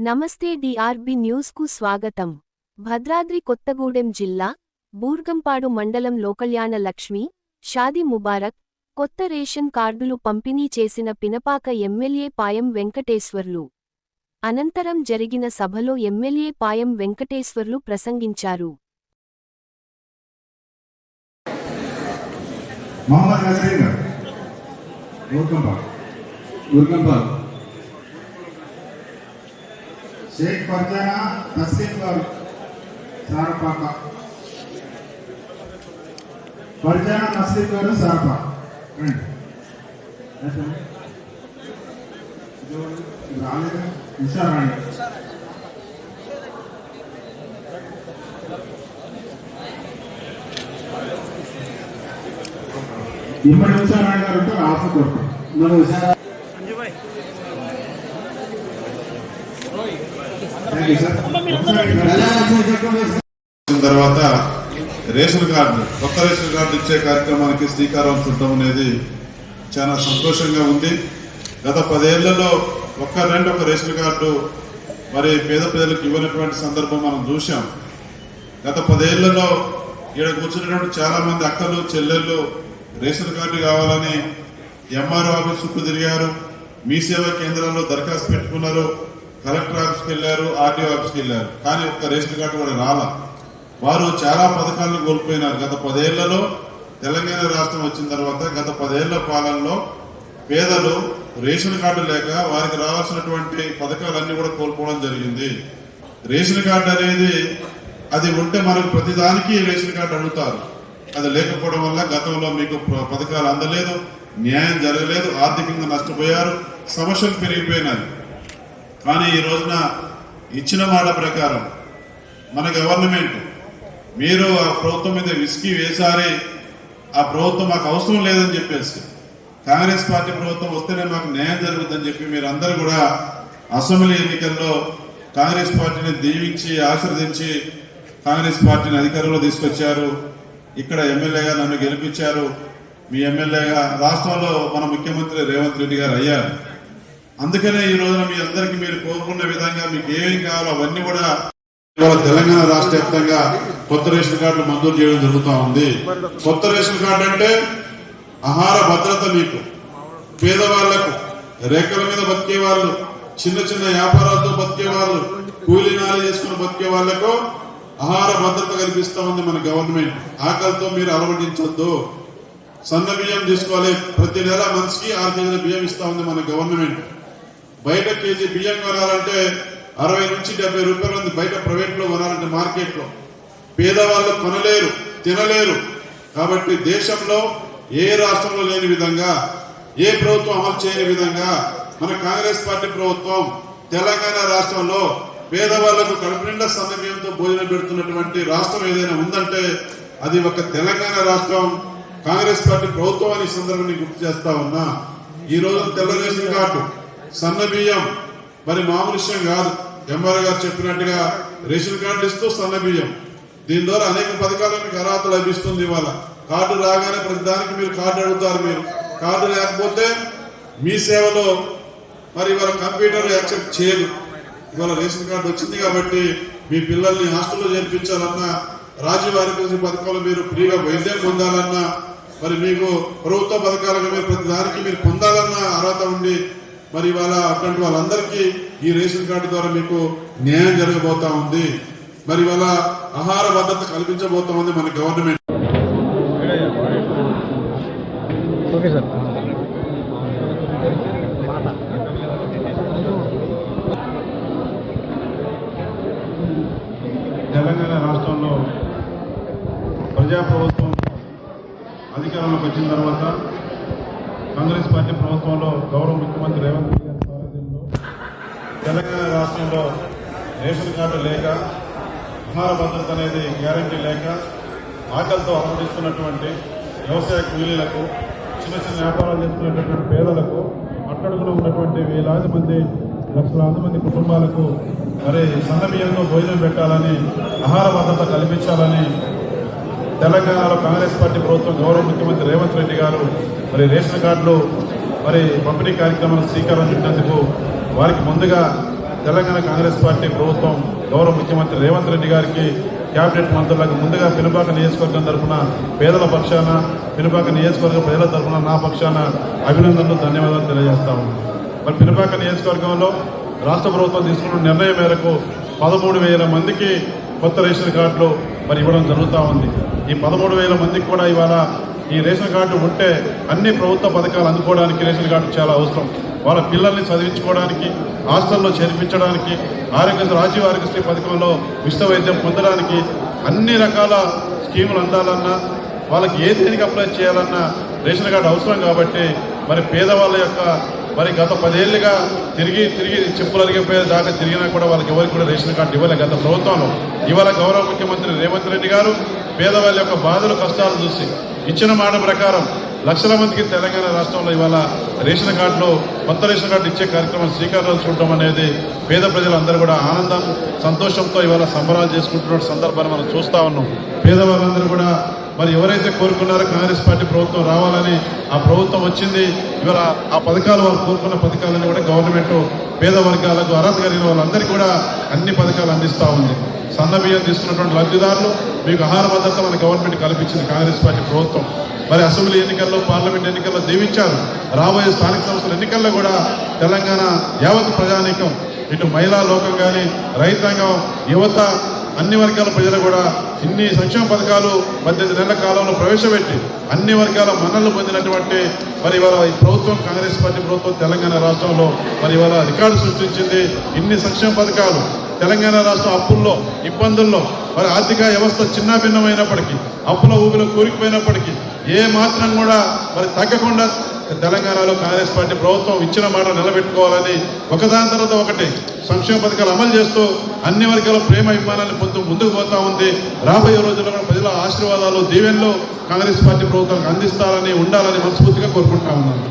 నమస్తే డిఆర్బి న్యూస్కు స్వాగతం. భద్రాద్రి కొత్తగూడెం జిల్లా బూర్గంపాడు మండలం లోకల్యాణ లక్ష్మి షాది ముబారక్ కొత్త రేషన్ కార్డులు పంపిణీ చేసిన పినపాక ఎమ్మెల్యే పాయం వెంకటేశ్వర్లు. అనంతరం జరిగిన సభలో ఎమ్మెల్యే పాయం వెంకటేశ్వర్లు ప్రసంగించారు. మొహమ్మద్ షేక్ ఫర్జానా తస్లీం గారు సారపాక. ఫర్జానా తస్లీం గారు సారపాక. రండి. అయితే ఇది రాలేదు? హుషారు రండి ఇమ్మడి హుషారు గారు ఉంటే ఆశ కొడతాం మన హుషారు థ్యాంక్ యూ సార్ వచ్చిన తర్వాత రేషన్ కార్డు కొత్త రేషన్ కార్డు ఇచ్చే కార్యక్రమానికి శ్రీకారం చుట్టం అనేది చాలా సంతోషంగా ఉంది. గత పదేళ్ళలో ఒక్క రెండు ఒక రేషన్ కార్డు మరి పేద ప్రజలకు ఇవ్వనటువంటి సందర్భం మనం చూశాం. గత పదేళ్ళలో ఇక్కడ కూర్చున్నటువంటి చాలా మంది అక్కలు చెల్లెళ్ళు రేషన్ కార్డు కావాలని ఎంఆర్ఓ ఆఫీస్ చుట్టూ తిరిగారు. మీ సేవా కేంద్రాల్లో దరఖాస్తు పెట్టుకున్నారు. కలెక్టర్ ఆఫీస్కి వెళ్ళారు ఆర్డీఓ ఆఫీస్కి వెళ్ళారు. కానీ ఒక్క రేషన్ కార్డు కూడా రాలా. వారు చాలా పథకాలను కోల్పోయినారు. గత పదేళ్ళలో తెలంగాణ రాష్ట్రం వచ్చిన తర్వాత గత పదేళ్ళ పాలనలో పేదలు రేషన్ కార్డు లేక వారికి రావాల్సినటువంటి పథకాలన్నీ కూడా కోల్పోవడం జరిగింది. రేషన్ కార్డు అనేది అది ఉంటే మనకు ప్రతిదానికి రేషన్ కార్డు అడుగుతారు. అది లేకపోవడం వల్ల గతంలో మీకు పథకాలు అందలేదు న్యాయం జరగలేదు ఆర్థికంగా నష్టపోయారు సమస్యలు పెరిగిపోయినాయి. కానీ ఈ రోజున ఇచ్చిన మాట ప్రకారం మన గవర్నమెంట్ మీరు ఆ ప్రభుత్వం మీద విసికి వేసారి ఆ ప్రభుత్వం మాకు అవసరం లేదని చెప్పేసి కాంగ్రెస్ పార్టీ ప్రభుత్వం వస్తేనే మాకు న్యాయం జరుగుతుందని చెప్పి మీరు అందరూ కూడా అసెంబ్లీ ఎన్నికల్లో కాంగ్రెస్ పార్టీని దీవించి ఆశీర్వదించి కాంగ్రెస్ పార్టీని అధికారంలో తీసుకొచ్చారు. ఇక్కడ ఎమ్మెల్యేగా నన్ను గెలిపించారు. మీ ఎమ్మెల్యేగా రాష్ట్రంలో మన ముఖ్యమంత్రి రేవంత్ రెడ్డి గారు అయ్యారు. అందుకనే ఈ రోజున మీ అందరికి మీరు కోరుకున్న విధంగా మీకు ఏమేమి కావాలో అవన్నీ కూడా తెలంగాణ రాష్ట్ర వ్యాప్తంగా కొత్త రేషన్ కార్డులు మంజూరు చేయడం జరుగుతూ ఉంది. కొత్త రేషన్ కార్డు అంటే ఆహార భద్రత మీకు పేదవాళ్ళకు రేఖల మీద బతికే వాళ్ళు చిన్న చిన్న వ్యాపారాలతో బతికే వాళ్ళు కూలీ నాలి చేసుకుని బతికే వాళ్ళకు ఆహార భద్రత కల్పిస్తా ఉంది మన గవర్నమెంట్. ఆకలితో మీరు అలవటించొద్దు సన్న బియ్యం తీసుకోవాలి. ప్రతి నెల మనిషికి ఆరు కేజీల బియ్యం ఇస్తా ఉంది మన గవర్నమెంట్. బయట కేజీ బియ్యం కొనాలంటే అరవై నుంచి డెబ్బై రూపాయలు ఉంది. బయట ప్రైవేట్లో కొనాలంటే మార్కెట్లో పేదవాళ్ళు కొనలేరు తినలేరు. కాబట్టి దేశంలో ఏ రాష్ట్రంలో లేని విధంగా ఏ ప్రభుత్వం అమలు చేయని విధంగా మన కాంగ్రెస్ పార్టీ ప్రభుత్వం తెలంగాణ రాష్ట్రంలో పేదవాళ్ళకు కడుపు నిండా భోజనం పెడుతున్నటువంటి రాష్ట్రం ఏదైనా ఉందంటే అది ఒక తెలంగాణ రాష్ట్రం. కాంగ్రెస్ పార్టీ ప్రభుత్వం అని సందర్భాన్ని గుర్తు చేస్తా ఉన్నా. ఈ రోజు తెలుగుదేశం రేషన్ కార్డు. సన్న బియ్యం. మరి మామూలు విషయం కాదు. ఎంఆర్ గారు చెప్పినట్టుగా రేషన్ కార్డు ఇస్తూ సన్న బియ్యం. దీని ద్వారా అనేక పథకాలకు మీకు అర్హత లభిస్తుంది ఇవాళ. కార్డు రాగానే ప్రతి దానికి మీరు కార్డు అడుగుతారు మీరు. కార్డు లేకపోతే మీ సేవలో మరి ఇవాళ కంప్యూటర్ యాక్సెప్ట్ చేయదు. ఇవాళ రేషన్ కార్డు వచ్చింది కాబట్టి మీ పిల్లల్ని హాస్టల్లో చేర్పించాలన్నా రాజీవ్ ఆరోగ్యశ్రీ పథకంలో మీరు ఫ్రీగా వైద్యం పొందాలన్నా మరి మీకు ప్రభుత్వ పథకాలుగా మీరు ప్రతి దానికి మీరు పొందాలన్న అర్హత ఉండి మరి ఇవాళ అటువంటి వాళ్ళందరికీ ఈ రేషన్ కార్డు ద్వారా మీకు న్యాయం జరగబోతా ఉంది. మరి ఇవాళ ఆహార భద్రత కల్పించబోతా ఉంది మన గవర్నమెంట్. Okay sir. తెలంగాణ రాష్ట్రంలో ప్రజాప్రభుత్వం అధికారంలోకి వచ్చిన తర్వాత కాంగ్రెస్ పార్టీ ప్రభుత్వంలో గౌరవ ముఖ్యమంత్రి రేవంత్ రెడ్డి గారి సారథ్యంలో తెలంగాణ రాష్ట్రంలో రేషన్ కార్డు లేక ఆహార భద్రత అనేది గ్యారంటీ లేక ఆకలితో అలమటిస్తున్నటువంటి వ్యవసాయ కూలీలకు చిన్న చిన్న వ్యాపారాలు చేస్తున్నటువంటి పేదలకు అట్టడుగులో ఉన్నటువంటి వేలాది మంది లక్షలాది మంది కుటుంబాలకు మరి సన్న భోజనం పెట్టాలని ఆహార భద్రత కల్పించాలని తెలంగాణలో కాంగ్రెస్ పార్టీ ప్రభుత్వం గౌరవ ముఖ్యమంత్రి రేవంత్ రెడ్డి గారు మరి రేషన్ కార్డులు మరి పంపిణీ కార్యక్రమానికి శ్రీకారం చుట్టినందుకు వారికి ముందుగా తెలంగాణ కాంగ్రెస్ పార్టీ ప్రభుత్వం గౌరవ ముఖ్యమంత్రి రేవంత్ రెడ్డి గారికి కేబినెట్ మంత్రులకు ముందుగా పినుపాక నియోజకవర్గం తరఫున పేదల పక్షాన పినుపాక నియోజకవర్గ ప్రజల తరఫున నా పక్షాన అభినందనలు ధన్యవాదాలు తెలియజేస్తాము మరి పినుపాక నియోజకవర్గంలో రాష్ట్ర ప్రభుత్వం తీసుకున్న నిర్ణయం మేరకు పదమూడు వేల మందికి కొత్త రేషన్ కార్డులు మరి ఇవ్వడం జరుగుతూ ఉంది. ఈ పదమూడు వేల మందికి కూడా ఇవాళ ఈ రేషన్ కార్డు ఉంటే అన్ని ప్రభుత్వ పథకాలు అందుకోవడానికి రేషన్ కార్డు చాలా అవసరం. వాళ్ళ పిల్లల్ని చదివించుకోవడానికి హాస్టల్లో చేర్పించడానికి ఆరోగ్య రాజీవ్ ఆరోగ్యశ్రీ పథకంలో విశ్వ వైద్యం పొందడానికి అన్ని రకాల స్కీములు అందాలన్నా వాళ్ళకి ఏ దేనికి అప్లై చేయాలన్నా రేషన్ కార్డు అవసరం కాబట్టి మరి పేదవాళ్ళ యొక్క మరి గత పదేళ్ళుగా తిరిగి తిరిగి చెప్పులు అరిగిపోయే దాకా తిరిగినా కూడా వాళ్ళకి ఎవరికి కూడా రేషన్ కార్డు ఇవ్వలే. గత ప్రభుత్వంలో ఇవాళ గౌరవ ముఖ్యమంత్రి రేవంత్ రెడ్డి గారు పేదవాళ్ళ యొక్క బాధలు కష్టాలు చూసి ఇచ్చిన మాట ప్రకారం లక్షల మందికి తెలంగాణ రాష్ట్రంలో ఇవాళ రేషన్ కార్డులో కొత్త రేషన్ కార్డు ఇచ్చే కార్యక్రమం శ్రీకారం చూడడం అనేది పేద ప్రజలందరూ కూడా ఆనందం సంతోషంతో ఇవాళ సంబరాలు చేసుకుంటున్న సందర్భాన్ని మనం చూస్తా ఉన్నాం. పేదవాళ్ళందరూ కూడా మరి ఎవరైతే కోరుకున్నారో కాంగ్రెస్ పార్టీ ప్రభుత్వం రావాలని ఆ ప్రభుత్వం వచ్చింది ఇవాళ ఆ పథకాలు వాళ్ళు కోరుకున్న పథకాలని కూడా గవర్నమెంట్ పేద వర్గాలకు అర్హత కలిగిన వాళ్ళందరికీ కూడా అన్ని పథకాలు అందిస్తూ ఉంది. సన్న బియ్యం తీసుకున్నటువంటి లబ్ధిదారులు మీకు ఆహార భద్రత మన గవర్నమెంట్ కల్పించింది కాంగ్రెస్ పార్టీ ప్రభుత్వం. మరి అసెంబ్లీ ఎన్నికల్లో పార్లమెంట్ ఎన్నికల్లో దీవించారు. రాబోయే స్థానిక సంస్థల ఎన్నికల్లో కూడా తెలంగాణ యావత్ ప్రజానీకం ఇటు మహిళా లోకం కానీ రైతాంగం యువత అన్ని వర్గాల ప్రజలు కూడా ఇన్ని సంక్షేమ పథకాలు పద్దెనిమిది నెలల కాలంలో ప్రవేశపెట్టి అన్ని వర్గాల మన్నలు పొందినటువంటి మరి ఇవాళ ఈ ప్రభుత్వం కాంగ్రెస్ పార్టీ ప్రభుత్వం తెలంగాణ రాష్ట్రంలో మరి ఇవాళ రికార్డు సృష్టించింది. ఇన్ని సంక్షేమ పథకాలు తెలంగాణ రాష్ట్రం అప్పుల్లో ఇబ్బందుల్లో మరి ఆర్థిక వ్యవస్థ చిన్న భిన్నమైనప్పటికీ అప్పుల ఊపిలో కోరికపోయినప్పటికీ ఏ మాత్రం కూడా మరి తగ్గకుండా తెలంగాణలో కాంగ్రెస్ పార్టీ ప్రభుత్వం ఇచ్చిన మాట నిలబెట్టుకోవాలని ఒకదాని తర్వాత ఒకటి సంక్షేమ పథకాలు అమలు చేస్తూ అన్ని వర్గాల ప్రేమ అభిమానాన్ని పొందుతూ ముందుకు పోతా ఉంది. రాబోయే రోజుల్లో కూడా ప్రజల ఆశీర్వాదాలు దీవెనలు కాంగ్రెస్ పార్టీ ప్రభుత్వానికి అందిస్తారని ఉండాలని మనస్ఫూర్తిగా కోరుకుంటా ఉన్నాను.